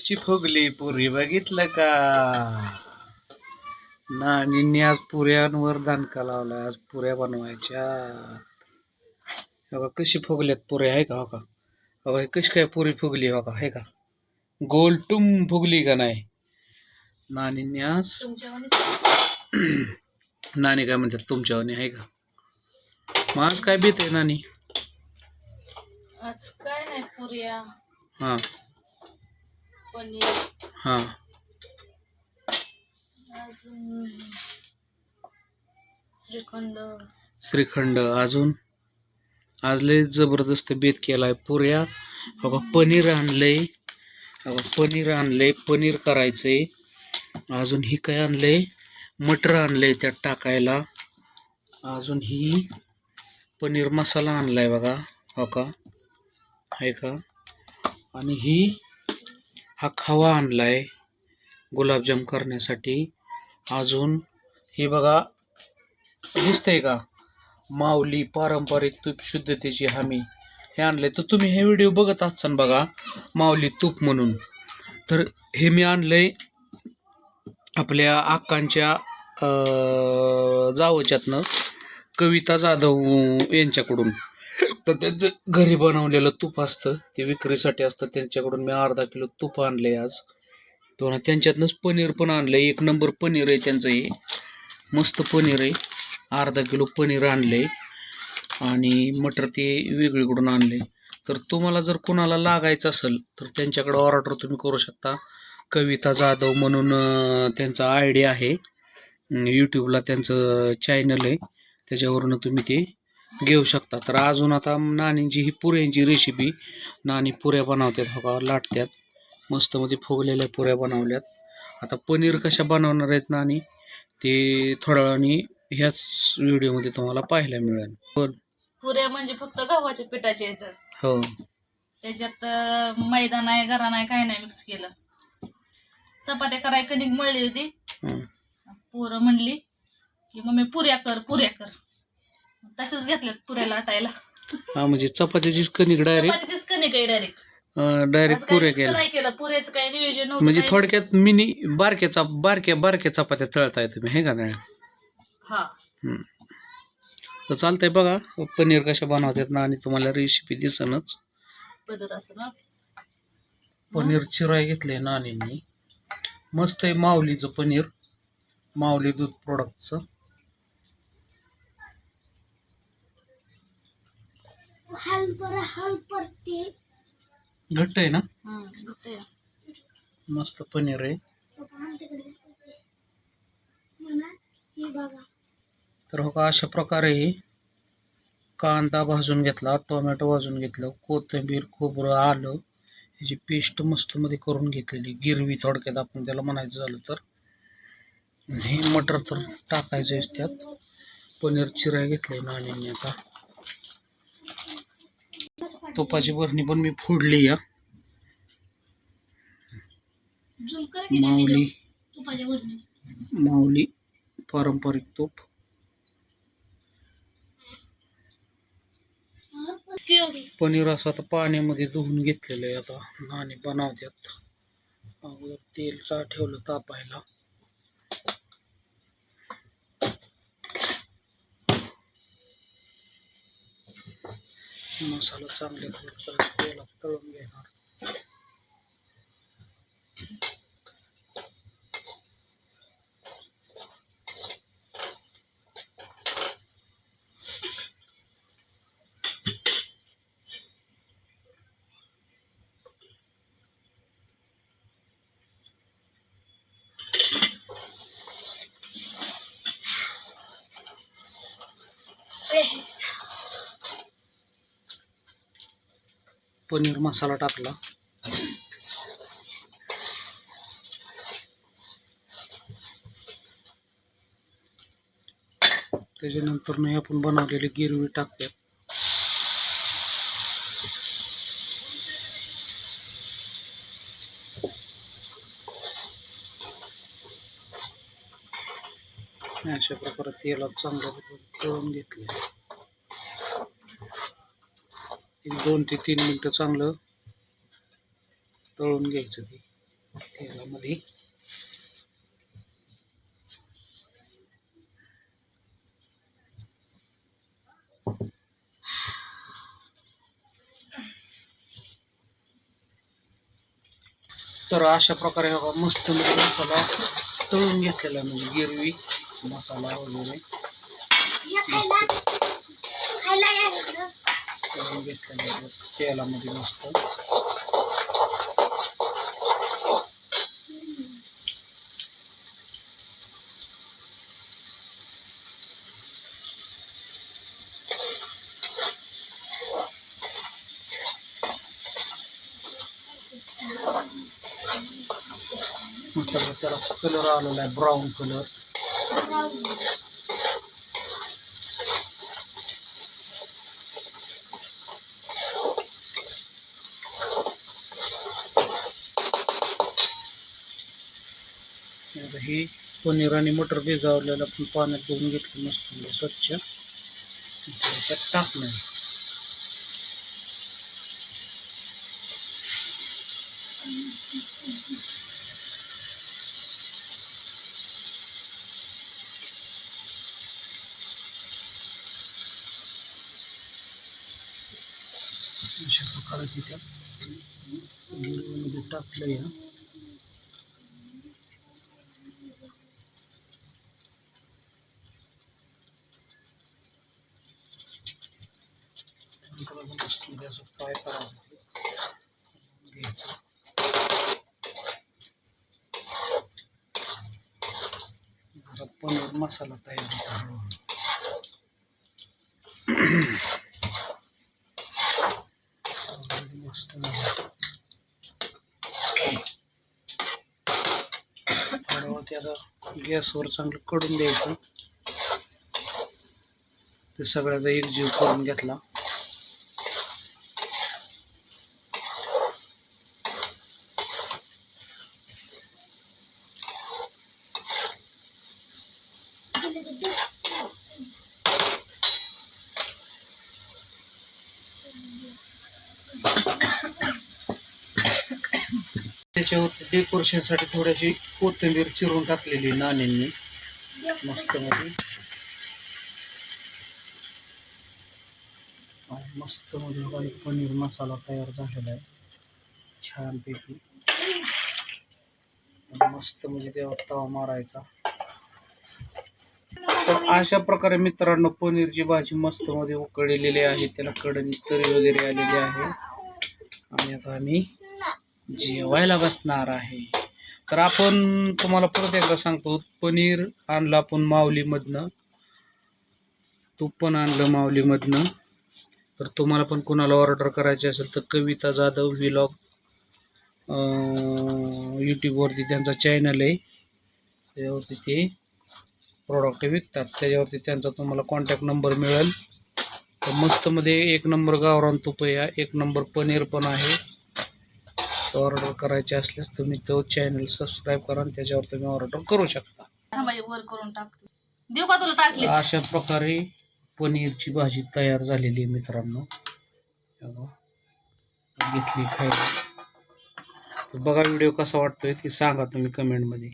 कशी फुगली पुरी बघितलं का? नानींनी आज पुऱ्यांवर दानका लावला आज पुऱ्या बनवायच्या. हो का कशी फुगल्यात पुऱ्या आहे का हो का? हो हे कशी काय पुरी फुगली हो का आहे का? गोलटुम फुगली का नाही? नानींनी आज नानी काय म्हणतात तुमच्यावानी आहे का? मग आज काय बेत आहे नानी? आज काय नाही पुऱ्या. हां. पनीर हां. अजून श्रीखंड. श्रीखंड अजून. आज लय जबरदस्त बेत केलाय पुऱ्या. का पनीर आणलंय. का पनीर आणलंय पनीर करायचंय. अजून ही काय आणलंय? मटर आणलंय त्यात टाकायला. अजून ही पनीर मसाला आणलाय बघा. हो का? आहे का? आणि ही हा खवा आणलाय गुलाबजाम करण्यासाठी. अजून हे बघा दिसतंय का? माऊली पारंपरिक तूप शुद्धतेची हमी. हे आणलंय. तर तुम्ही हे व्हिडिओ बघत असाल बघा माऊली तूप म्हणून. तर हे मी आणलंय आपल्या आक्कांच्या जावच्यातनं कविता जाधव यांच्याकडून. तर त्यांचं घरी बनवलेलं तूप असतं ते विक्रीसाठी असतं. त्यांच्याकडून मी अर्धा किलो तूप आणलं आहे आज. तो त्यांच्यातनंच पनीर पण आणलंय. एक नंबर पनीर आहे त्यांचं हे. मस्त पनीर आहे. अर्धा किलो पनीर आणले आणि मटर ते वेगळीकडून आणले तर तुम्हाला जर कोणाला लागायचं असेल तर त्यांच्याकडे ऑर्डर तुम्ही करू शकता. कविता जाधव म्हणून त्यांचा आय डी आहे. यूट्यूबला त्यांचं चॅनल आहे. त्याच्यावरून तुम्ही ते घेऊ शकता. तर अजून आता नानींची ही पुऱ्यांची रेसिपी नानी पुऱ्या बनवतात. हो का लाटतात मस्त मध्ये फुगलेल्या पुऱ्या बनवल्यात. आता पनीर कशा बनवणार आहेत नानी ते थोड्या वेळाने ह्याच व्हिडिओमध्ये तुम्हाला पाहायला मिळेल. पण पुऱ्या म्हणजे फक्त गव्हाच्या पिठाच्या येतात. हो. त्याच्यात मैदा नाही गरा नाही काय नाही मिक्स केलं. चपात्या कराय कणिक मळली होती. पोरं म्हणली की मम्मी पुऱ्या कर पुऱ्या कर. तसंच घेतल्यात पुऱ्या लाटायला हा म्हणजे चपात्याचीच कणिक डायरेक्ट चपातीचीच कणिक आहे डायरेक्ट डायरेक्ट पुऱ्या केल्या. नाही केलं पुऱ्याचं काही नियोजन नव्हतं म्हणजे काही. थोडक्यात मिनी बारक्या चाप बारक्या बारक्या चपात्या तळताय तुम्ही हे का नाही? हा. तर चालतंय बघा पनीर कशा बनवतात ना आणि तुम्हाला रेसिपी दिसनच. पद्धत असं ना. पनीर चिराय घेतलंय नानींनी. मस्त आहे माऊलीचं पनीर माऊली दूध प्रोडक्टचं घट्ट आहे ना. मस्त पनीर आहे. तर हो का अशा प्रकारे कांदा भाजून घेतला टोमॅटो भाजून घेतलं कोथिंबीर खोबरं आलं ह्याची पेस्ट मस्त मध्ये करून घेतलेली गिरवी थोडक्यात आपण त्याला म्हणायचं झालं तर. हे मटर तर टाकायचं त्यात. पनीर चिराय घेतलंय नाण्यांनी आता. तुपाची बरणी पण मी फोडली या. माऊली. माऊली पारंपरिक तूप. पनीर असं आता पाण्यामध्ये धुवून घेतलेलं आहे आता. नाणी बनवतात अगोदर तेल का ठेवलं तापायला. मसाला चांगले प्रकारे तेलात तळून घेणार. पनीर मसाला टाकला. त्याच्यानंतर नाही आपण बनवलेली गिरवी टाकतात अशा प्रकारे तेलात चांगल्या तळून घेतले. एक दोन ते तीन मिनटं चांगलं तळून घ्यायचं ते तेलामध्ये. तर अशा प्रकारे बघा मस्त मसाला तळून घेतलेला म्हणजे गिरवी मसाला वगैरे. तळून घेतलेला आहे तेलामध्ये मस्त मस्त त्याला कलर आलेला आहे ब्राऊन कलर आता हे पनीर आणि मटर भिजावलेलं आपण पाण्यात धुवून घेतलं मस्त म्हणजे स्वच्छ. त्याच्यात टाकलं अशा प्रकारे तिथं गिरवीमध्ये टाकलं या अजून मस्तमध्ये करावं पनीर मसाला तयार होतो हळूहळू. मस्त गॅसवर चांगलं कडून द्यायचं ते सगळ्याचा एकजीव करून घेतला त्याच्यावरती डेकोरेशनसाठी थोडीशी कोथिंबीर चिरून टाकलेली नाण्यांनी. मस्त मध्ये. मस्त मध्ये काही पनीर मसाला तयार झालेला आहे. छानपैकी. मस्त म्हणजे तेव्हा तवा मारायचा. तर अशा प्रकारे मित्रांनो पनीरची भाजी मस्त मध्ये उकळलेली आहे. त्याला कडणी तरी वगैरे आलेली आहे. आणि आता आम्ही जेवायला बसणार आहे. तर आपण तुम्हाला परत एकदा सांगतो पनीर आणलं आपण माऊलीमधनं. तूप पण आणलं माऊलीमधनं. तर तुम्हाला पण कोणाला ऑर्डर करायची असेल तर कविता जाधव व्हिलॉग यूट्यूबवरती त्यांचा चॅनल आहे. त्यावरती ते प्रॉडक्ट विकतात. त्याच्यावरती त्यांचा तुम्हाला कॉन्टॅक्ट नंबर मिळेल. तर मस्तमध्ये एक नंबर गावरान तूप आहे. एक नंबर पनीर पण आहे. ऑर्डर करायचे असल्यास तुम्ही तो चॅनल सबस्क्राईब करा आणि त्याच्यावर तुम्ही ऑर्डर करू शकता. थांबाई वर करून टाकतो. देऊ का तुला ताटली अशा प्रकारे पनीरची भाजी तयार झालेली आहे मित्रांनो. बघा. घेतली खायला. बघा व्हिडिओ कसा वाटतोय ते सांगा तुम्ही कमेंटमध्ये